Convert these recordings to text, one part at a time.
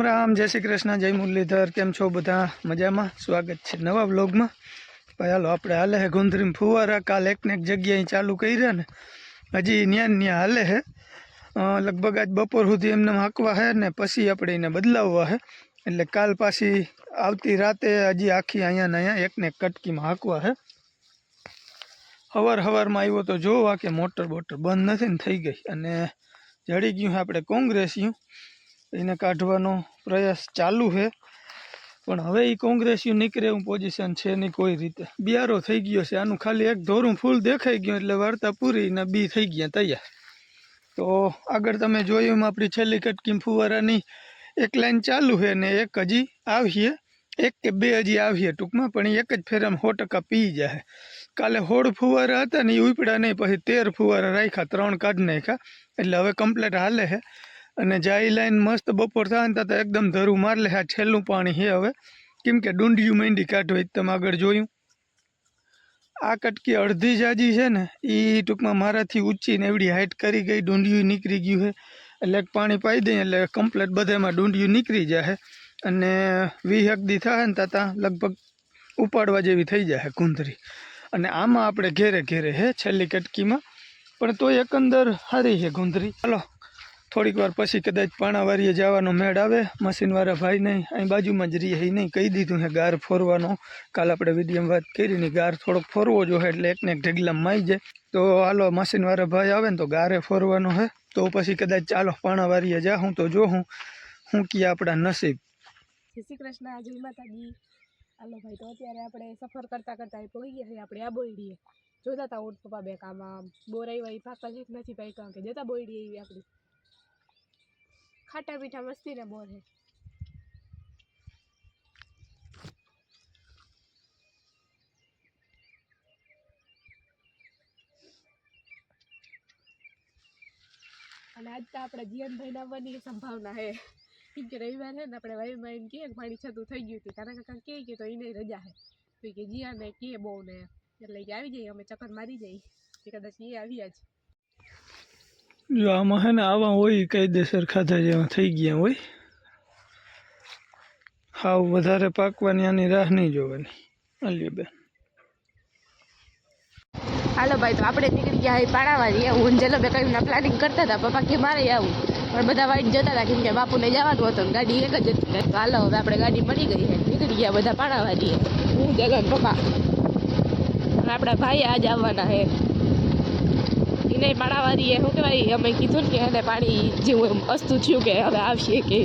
રામ રામ, જય શ્રી કૃષ્ણ, જય મુરલીધર, કેમ છો બધા? મજામાં? સ્વાગત છે નવા બ્લોગમાં ભાઈ, હાલો, આપણે હાલે હે ગુંદરીમ ફુવારા. કાલ એક ને એક જગ્યાએ ચાલુ કર્યા ને. હજી ન્યા ને ન્યા હાલે હે. લગભગ આજ બપોર સુધી એમને હાંકવા હે ને, પછી આપણે એને બદલાવવા હે. એટલે કાલ પાછી આવતી રાતે હજી આખી અહીંયા ને અહીંયા એકને એક કટકીમાં હાંકવા હે. હવાર હવારમાં આવ્યો તો જોવા કે મોટર બોટર બંધ નથી ને થઈ ગઈ. અને જડી ગયું આપણે કોંગ્રેસિયું. એને કાઢવાનો પ્રયાસ ચાલુ છે. પણ હવે એ કોંગ્રેસિયું નીકળે એવું પોઝિશન છે નહીં કોઈ રીતે. બિયારો થઈ ગયો છે. આનું ખાલી એક ધોરું ફૂલ દેખાઈ ગયું એટલે વાર્તા પૂરી ને બી થઈ ગયા તૈયાર. તો આગળ તમે જોયું આપણી છેલ્લી કટકી ફુવારાની એક લાઈન ચાલુ છે ને એક હજી આવીએ. એક કે બે હજી આવીએ ટૂંકમાં, પણ એક જ ફેર સો ટકા પી જાય. કાલે હોળ ફુવારા હતા ને એ ઉપડા નહીં, પછી તેર ફુવારા રાખ્યા, ત્રણ કાઢ નાખ્યા. એટલે હવે કમ્પ્લેટ હાલે છે. અને જાઈ લાઈન મસ્ત બપોર થાય ને ત્યાં તો એકદમ ધરું માર લે, આ છેલ્લું પાણી છે હવે. કેમ કે ડુંડિયું માંડી કાઢવી તમે આગળ જોયું. આ કટકી અડધી જાજી છે ને એ ટૂંકમાં મારાથી ઊંચી ને એવડી હાઇટ કરી ગઈ, ડુંડિયું નીકળી ગયું છે. એટલે પાણી પાઈ દઈએ એટલે કમ્પ્લેટ બધામાં ડુંડિયું નીકળી જાય અને વી હકદી થાય ને ત્યાં લગભગ ઉપાડવા જેવી થઈ જાય કુંદરી અને આમાં આપણે ઘેરે ઘેરે હે છેલ્લી કટકીમાં. પણ તોય એકંદર સારી છે ગુંદરી. ચાલો થોડીક વાર પછી કદાચ પાણાવારીએ જવાનો મેળ આવે, મશીનવાળા ભાઈ નહીં, અહીં બાજુમાં જ રહીએ. એ નહીં, કહી દીધું છે ગાર ફોરવાનો. કાલ આપણે વિડીયોમાં વાત કરી ને ગાર થોડોક ફોરવો જોઈએ, એટલે એકને એક ઢગલામાં માઈ જાય. તો હાલો, મશીનવાળા ભાઈ આવે ને તો ગારે ફોરવાનો છે તો પછી કદાચ ચાલો, પાણાવારીએ જાઉં તો જોઉં હું કી આપણા નસીબ. જય શ્રી કૃષ્ણ, જય માતાજી. હાલો ભાઈ, તો અત્યારે આપણે સફર કરતા કરતા પહોંચી ગયા છીએ, આપણે આ બોયડીએ. જોતા હતા ઓટ પપ્પા બે કામાં બોર આવ્યા એ પાકા છે કે નથી ભાઈ કારણ કે જતા બોયડી આવી આપણી. ખાટા મીઠા મસ્તી ને બોર છે અને આજ તો આપણા જીવનભાઈ આવવાની સંભાવના છે. કેમ કે રવિવાર છે ને આપણે વાયુમાં એમ કહે કે પાણી છતું થઈ ગયું હતું. કાના કાકા કહે કે તો એને રજા છે. તો ઈ કે જીયા ને કહે બહુ ને એટલે કે આવી જઈએ, અમે ચક્કર મારી જઈએ. કે કદાચ એ આવ્યા જ. જો આમાં હે ને આવા હોય કાયદેસર ખાધા જેવા થઈ ગયા હોય. હાવ વધારે પાકવાની આની રાહ નહીં જોવાની. અલ્યો બેન. હાલો ભાઈ, તો આપણે નીકળી ગયા પાણાવાળી હું જેલો બે કરીને પ્લાનિંગ કરતા હતા પપ્પા કે મારે આવું. પણ બધા વાઈટ જતા હતા, કેમ કે બાપુને જવાનું હતું ગાડી એક જ હતી. તો હાલો, હવે આપણે ગાડી મળી ગઈ છે નીકળી ગયા બધા પાણાવાળીએ હું જેલો પપ્પા. આપણા ભાઈ આજ આવવાના છે એને પાણાવાળીએ શું કહેવાય અમે કીધું ને કે એને પાણી જેવું એમ અસ્તુ થયું કે હવે આવશે કે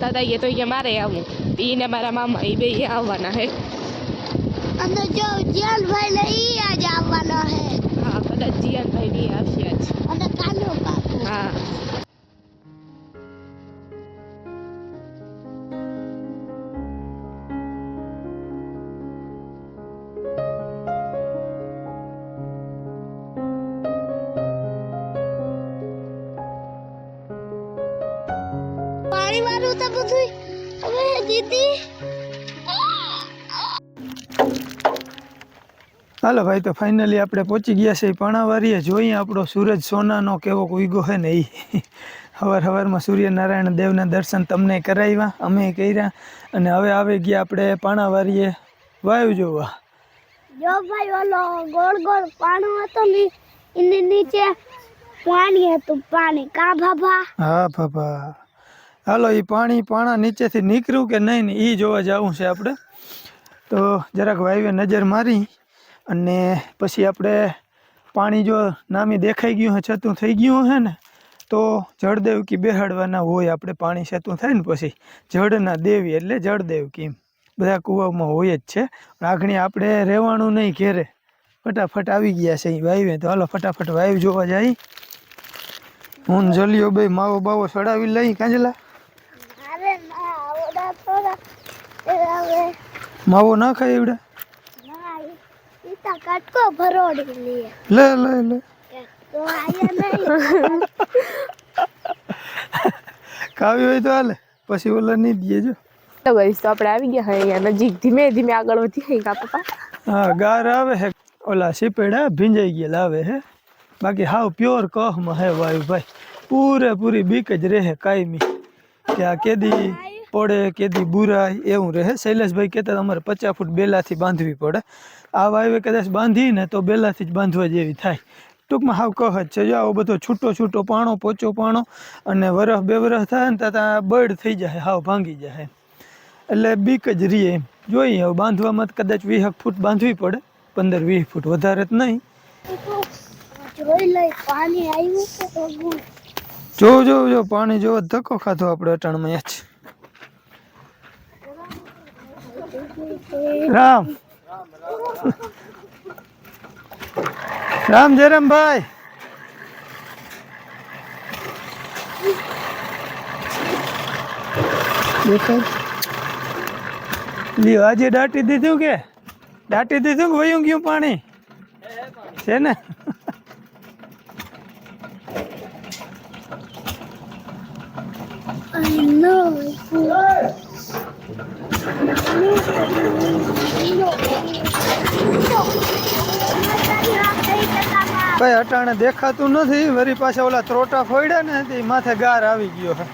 દાદાએ તો અહીંયા મારે આવું. એને મારા મામા એ બે આવવાના હે. અને જો જીયાનભાઈ ને એ આજ આવવાના હે. હા કદાચ જીયાનભાઈ ની આવશે આજ અને કાનો હા. પાણી તો બધું હવે દીદી. હાલો ભાઈ તો ફાઇનલી આપણે પહોંચી ગયા છે પાણાવારીએ. જોઈએ આપણો સૂરજ સોનાનો કેવો ઉગો હે ને એ હવાર હવારમાં સૂર્યનારાયણ દેવના દર્શન તમને કરાવ્યા અમે કર્યા અને હવે આવી ગયા આપણે પાણાવારીએ. વાયુ જોવા. જો ભાઈ ઓલો ગોળ ગોળ પાણો હતો ને એની નીચે પાણી હતું પાણી. કા ભાભા હા બાબા. હાલો એ પાણી પાણા નીચેથી નીકળ્યું કે નહીં એ જોવા જવું છે આપણે. તો જરાક વાઈવે નજર મારી અને પછી આપણે પાણી જો નામી દેખાઈ ગયું હોય, છતું થઈ ગયું હે ને, તો જળદેવકી બેહાડવાના હોય આપણે પાણી છતું થાય ને પછી. જળના દેવી એટલે જળદેવકી બધા કૂવામાં હોય જ છે. રાખણી આપણે રહેવાનું નહીં ઘેરે. ફટાફટ આવી ગયા છે વાઈવે તો હાલો, ફટાફટ વાઈવ જોવા જાય. હું જલ્યો બે માવો બાવો ચડાવી લઈ, કાંજલા અરે ના ઓડા થોડા એ હવે માવો ના ખાય એવડે? કટકો ભરોડી લે. લે લે ખાવી હોય તો હાલે પછી ઓલા નહીં દઈએ જો તો ગઈશ તો આપણે આવી ગયા હા અહીંયા નજીક. ધીમે ધીમે આગળ વધી કા પપ્પા? હા ગાર આવે હે. ઓલા સીપેડા ભીંજાઈ ગયેલા આવે હે. બાકી હાવ પ્યોર કહમાં હે વાયુ ભાઈ પૂરેપૂરી બીક જ રહે કાયમી. કે આ કેદી પડે કેદી બુરાય એવું રહે. શૈલેષભાઈ કહેતા તમારે પચાસ ફૂટ બેલાથી બાંધવી પડે. આ વાયવે કદાચ બાંધીને તો બેલાથી જ બાંધવા જેવી થાય. ટૂંકમાં હાવ કહ જ છે જો આવો બધો છૂટો છૂટો પાણો પોચો પાણો અને વરસ બે વરસ થાય ને ત્યાં બળ થઈ જાય હાવ ભાંગી જાય એટલે બીક જ રીએ એમ. જોઈએ હવે બાંધવામાં કદાચ વીસ ફૂટ બાંધવી પડે પંદર વીસ ફૂટ વધારે જ નહીં. જોઈ લઈ પાણી આવ્યું જો જો જો પાણી જોવો ધક્કો ખાધો આપણે અટાણમાં યાદ છે રામ. રામ જયરામભાઈ. ભાઈ લ્યો, આજે દાટી દીધું કે? દાટી દીધું કે વયું ગયું પાણી? છે ને? I know. ભાઈ, અટાણે દેખાતું નથી. વરી પાછા ઓલા ત્રોટા ફોડ્યા ને તે માથે ગાર આવી ગયો છે.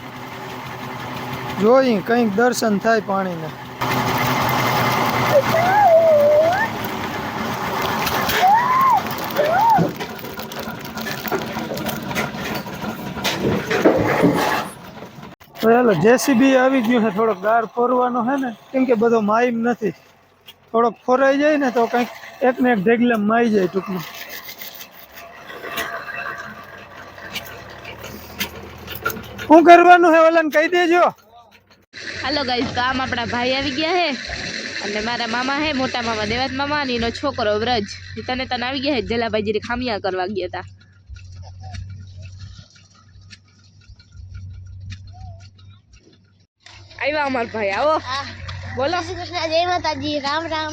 જોઈ, કંઈક દર્શન થાય પાણીને. ચાલો જેસીબી આવી ગયું છે, થોડોક ગાર ફોરવાનો છે ને, કેમ કે બધો માઈમ નથી. થોડોક ફોરાઈ જાય ને તો કંઈક એક ને એક ઢેગલે માઈ જાય ટૂંકમાં. શું કરવાનું હે ઓલાને કહી દેજો. હાલો ગાઈસ, તો આમ આપણા ભાઈ આવી ગયા હે અને મારા મામા હે મોટા મામા દેવાત મામા અને એનો છોકરો વ્રજ. તને તને આવી ગયા હે જલાભાઈ જીરી ખામિયા કરવા ગયા હતા. આવ્યા અમાર ભાઈ. આવો. બોલો. શ્રી કૃષ્ણ જય માતાજી. રામ રામ.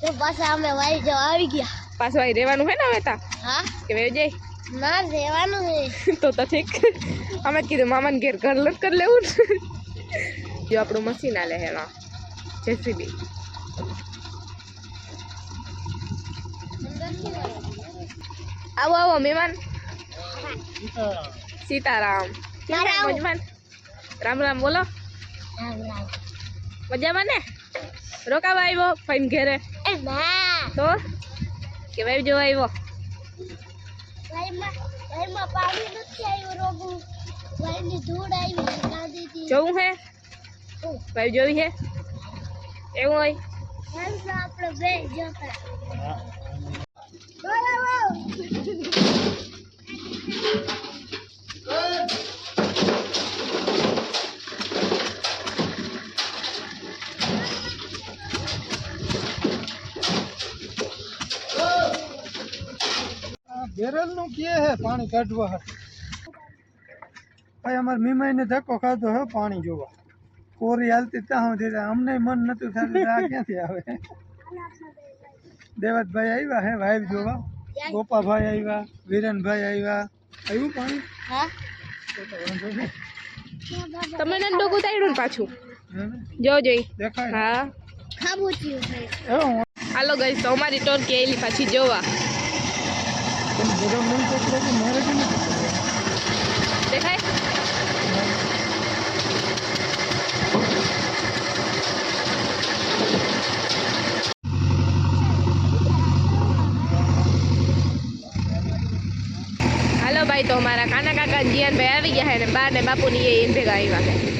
તો પાછા અમે વાઈ જો આવી ગયા. પાછું અહીં રહેવાનું હોય ને હવે તા? હા. કે વે જઈ ના રહેવાનું છે. તો તો ઠીક. અમે કીધું મામાને ઘેર ઘર લટ કરી લેવું જો આપણું મશીન આલે હે જેસીબી આવો આવો મહેમાન. સીતારામ. મારે આવું. મજમાન રામ રામ બોલો. મજામાં ને? રોકાવા આવ્યો ફાઈન ઘેરે. એ તો? કે ભાઈ જોવા આવ્યો? વાઈમાં વાઈમાં પાણી નથી આવ્યું રોગું વાઈની ધૂળ આવી જોવું હે? ભાઈ જોવી હે? એવું હોય? આપણે બે જોતા. બોલાવો બેરલનું કે હે? પાણી કાઢવા હાટુ. ભાઈ અમાર મીમાઈને ધક્કો ખાધો હે પાણી જોવા. કોરી હાલતી ત્યાં સુધી તો અમને મન નતું થતું આ ક્યાંથી આવે? દેવતભાઈ આવ્યા હે વાઈફ જોવા? ગોપાભાઈ આવ્યા વિરેનભાઈ આવ્યા. આવ્યું પાણી? હા. તો તો વાંધો નહીં. તમે નન ડોકું તાડ્યું ને પાછું? હે ને? જો જોઈ. દેખાય હા. ખાબુચિયું છે. એવું? હાલો ગઈ તો અમારી ટોરકી આવેલી પાછી જોવા તમે બધા મન પકડો હાલો ભાઈ, તો અમારા કાના કાકા જીયાનભાઈ આવી ગયા હે ને બા ને બાપુની એ ભેગા આવ્યા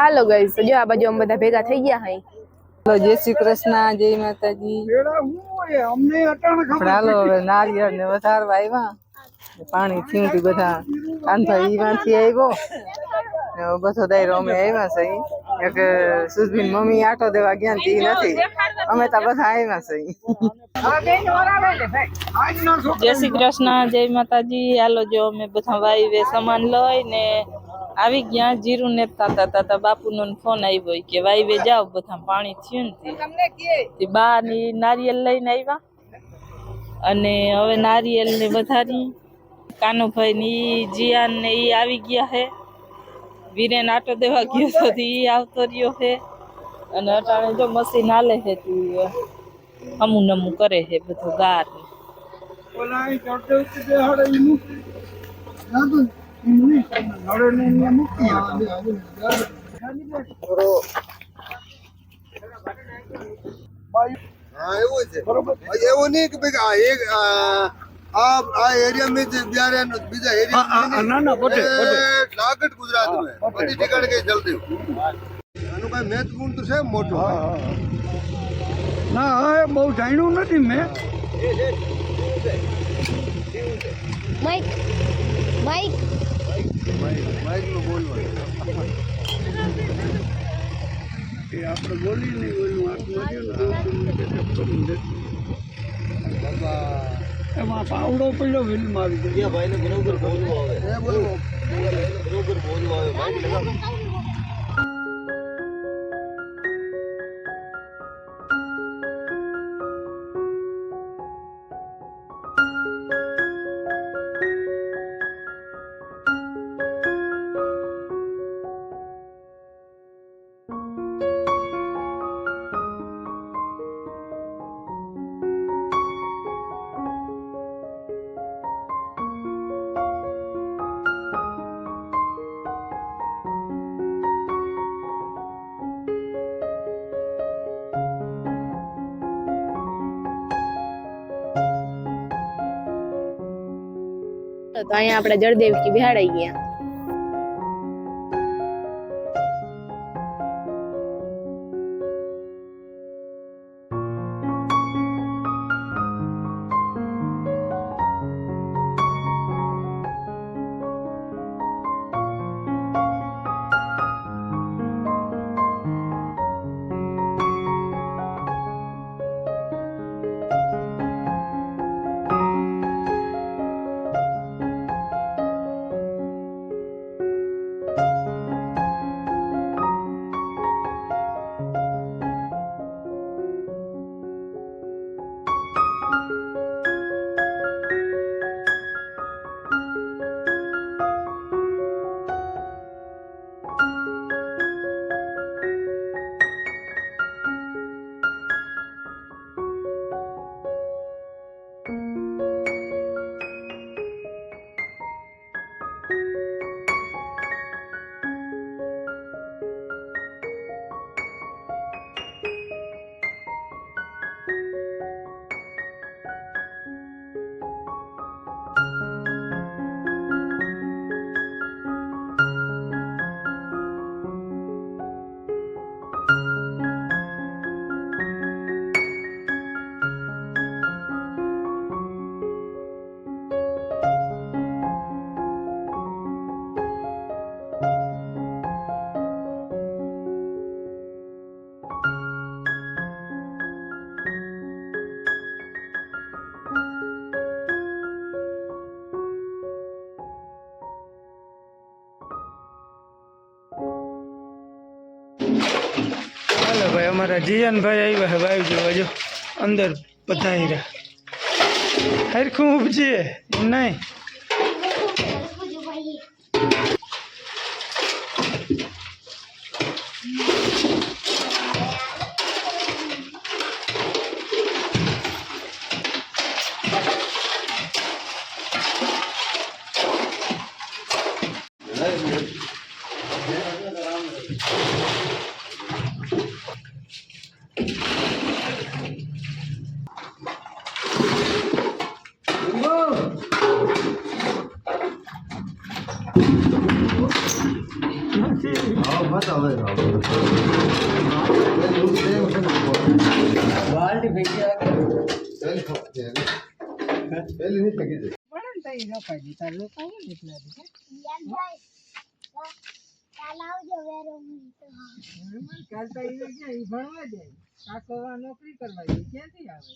હાલો ગઈસ જો આ બાજુ અમે બધા ભેગા થઈ ગયા હઈ. હાલો જય શ્રી કૃષ્ણ જય માતાજી. પેલા હું હોય? અમને અટાણે ખબર હાલો હવે નારિયેળ ને વધારવા આવ્યા પાણી થયું તું બધા. કાંધો ઈમાંથી આવ્યો ને હવે બધો દાયરો અમે આવ્યા સહી એક સુધબીન મમ્મી આટો દેવા ગયા ને નથી. અમે તો બધા આવ્યા છે જય શ્રી કૃષ્ણ જય માતાજી. હાલો જો અમે બધા વાઈવે સામાન લઈને આવી ગયા જીરું ને તાતા તાતા બાપુનો ને ફોન આવ્યો કે વાઈવે જાવ બધા પાણી થયું ને તે. બા ની નારિયેલ લઈને આવ્યા. અને હવે નારિયેલ ને વધારી. કાનુભાઈ ને ઈ જીયાન ને ઈ આવી ગયા હે. વીરેન આટો દેવા ગયો તો ઈ આવતો રહ્યો હે. અને અટાણે જો મશીન હાલે છે તું અમું નમું કરે છે બધું ગાર. ને. એવું નહીં કે ભાઈ એક આ આ એરિયા બીજા એરિયા ના ના પોતે કઈ જલ્દી. અનુભાઈ મેચ ગુણ તો છે મોટો. ના હા બહુ જાણ્યું નથી મેં. માઇક માઇક એ આપણે બોલી નહીં બોલવું આટલું એમાં પાવડો પડ્યો ફિલ્મ આવી ગઈ એ બોલવું બરોબર બોલવું આવે તો અહીંયા આપણે જળદેવકી બિહાડાઈ ગયા. હાલો ભાઈ, અમારા જીયાનભાઈ આવ્યા હવે આવી જવા જો, અંદર બધાઈ રહ્યા હરખું ઉપજીએ નહીં પહેલી નહીં ફેંકી દે કાલ આવજો વેરો નોકરી કરવા ગઈ ક્યાંથી આવે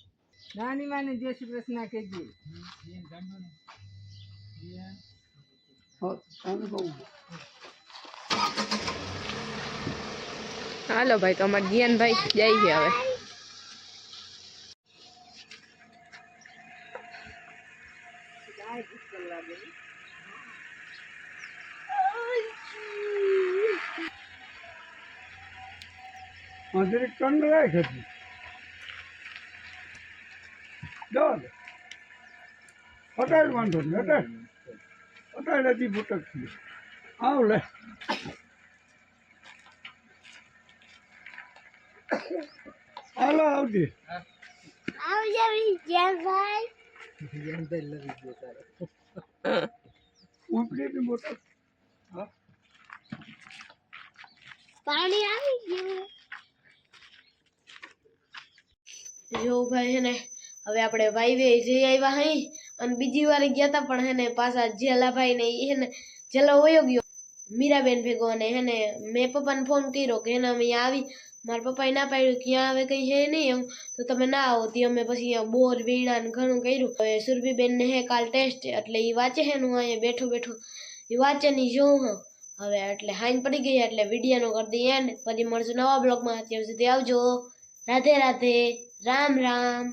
નાની માને જય શ્રી કૃષ્ણ કહેજે હાલો ભાઈ, તો અમારે જ્ઞાનભાઈ જાય છે હવે. મંદિર કંડરાય છે ડોલ અટાડ વાંધો નહીં અટાડ અટાડ હજી ભૂટક છે. આવ લે. હાલો આવજે. આવજે વિજયભાઈ. ઉપડી ની મોટર પાણી આવી ગયું. જો ભાઈ હે ને હવે આપણે વાઈવે જઈ આવ્યા હઈ અને બીજી વાર ગયા હતા પણ હે ને પાછા જેલાભાઈ ને ઈ હે ને જેલો વયો ગયો. મીરાબેન ભેગો અને હે ને મેં પપ્પાને ફોન કર્યો કે એને અમે આવી મારા પપ્પાએ ના પાડ્યું કે અહીંયા હવે કંઈ હે નહીં એમ. તો તમે ના આવો, તે અમે પછી અહીંયા બોર, વીણા ને ઘણું કર્યું. હવે સુરભીબેનને હે કાલ ટેસ્ટ એટલે એ વાંચે હે હું અહીંયા બેઠો બેઠો. એ વાંચે નહીં જોઉં હા. હવે એટલે હાઈન પડી ગઈ એટલે વિડીયોનો કરી દઈએ એન્ડ પછી મળશું નવા બ્લોગમાં ત્યાં સુધી આવજો. રાધે રાધે. રામ રામ.